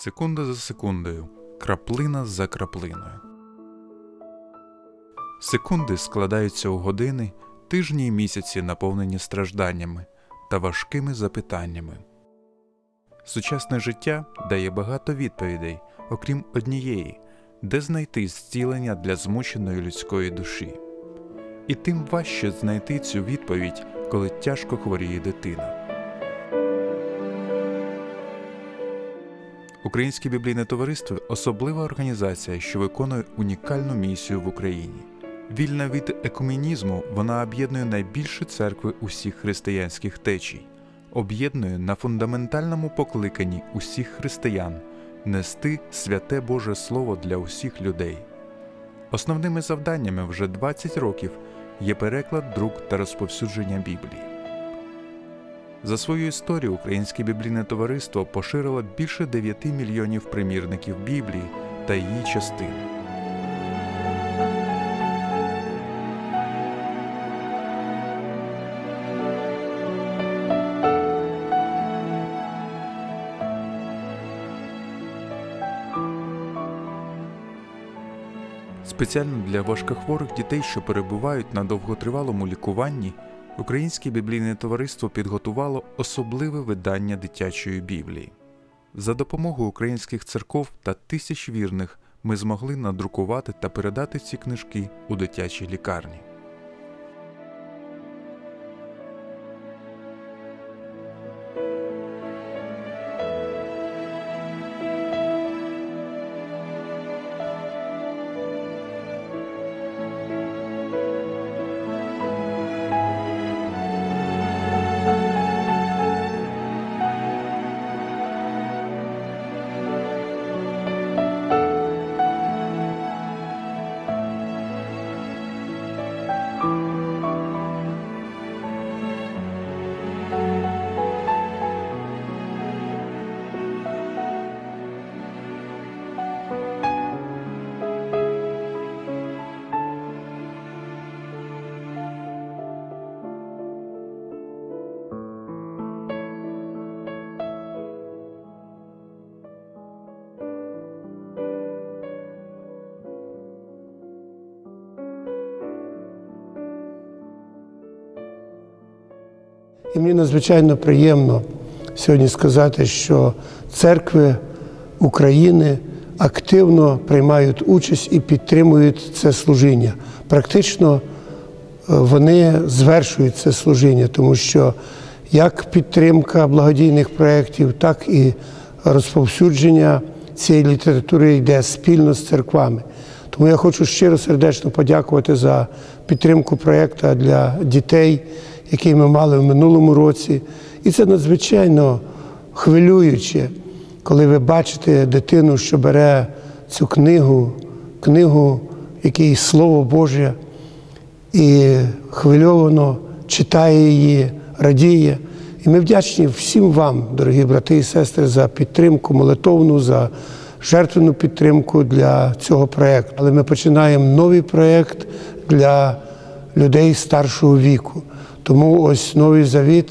Секунда за секундою, краплина за краплиною. Секунди складаються у години, тижні і місяці, наповнені стражданнями та важкими запитаннями. Сучасне життя дає багато відповідей, окрім однієї, де знайти зцілення для змученої людської душі. І тим важче знайти цю відповідь, коли тяжко хворіє дитина. Українське біблійне товариство особлива організація, що виконує унікальну місію в Україні. Вільна від екуменізму, вона об'єднує найбільші церкви усіх християнських течій, об'єднує на фундаментальному покликанні усіх християн нести святе Боже Слово для усіх людей. Основними завданнями вже 20 років є переклад, друк та розповсюдження Біблії. За свою історію Українське біблійне товариство поширило більше 9 мільйонів примірників Біблії та її частин. Спеціально для важкохворих дітей, що перебувають на довготривалому лікуванні, Українське біблійне товариство підготувало особливе видання дитячої Біблії. За допомогою українських церков та тисяч вірних ми змогли надрукувати та передати ці книжки у дитячій лікарні. І мені надзвичайно приємно сьогодні сказати, що церкви України активно приймають участь і підтримують це служіння. Практично е, вони звершують це служіння, тому що як підтримка благодійних проєктів, так і розповсюдження цієї літератури йде спільно з церквами. Тому я хочу щиро сердечно подякувати за підтримку проєкту для дітей, який ми мали в минулому році. І це надзвичайно хвилююче, коли ви бачите дитину, що бере цю книгу, книгу, в якій Слово Боже, і хвильовано читає її, радіє. І ми вдячні всім вам, дорогі брати і сестри, за підтримку молитовну, за жертвену підтримку для цього проєкту. Але ми починаємо новий проєкт для людей старшого віку. Тому ось новий завіт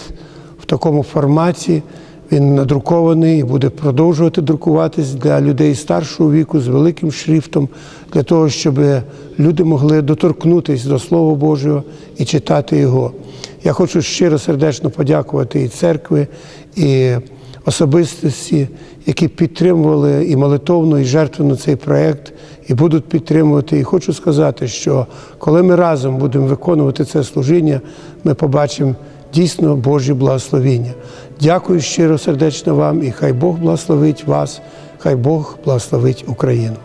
в такому форматі. Він надрукований і буде продовжувати друкуватись для людей старшого віку з великим шрифтом, для того, щоб люди могли доторкнутися до Слова Божого і читати його. Я хочу щиро сердечно подякувати і церкви, і особистості, які підтримували і молитовно, і жертвенно цей проєкт, і будуть підтримувати. І хочу сказати, що коли ми разом будемо виконувати це служіння, ми побачимо дійсно Божі благословіння. Дякую щиро сердечно вам, і хай Бог благословить вас, хай Бог благословить Україну.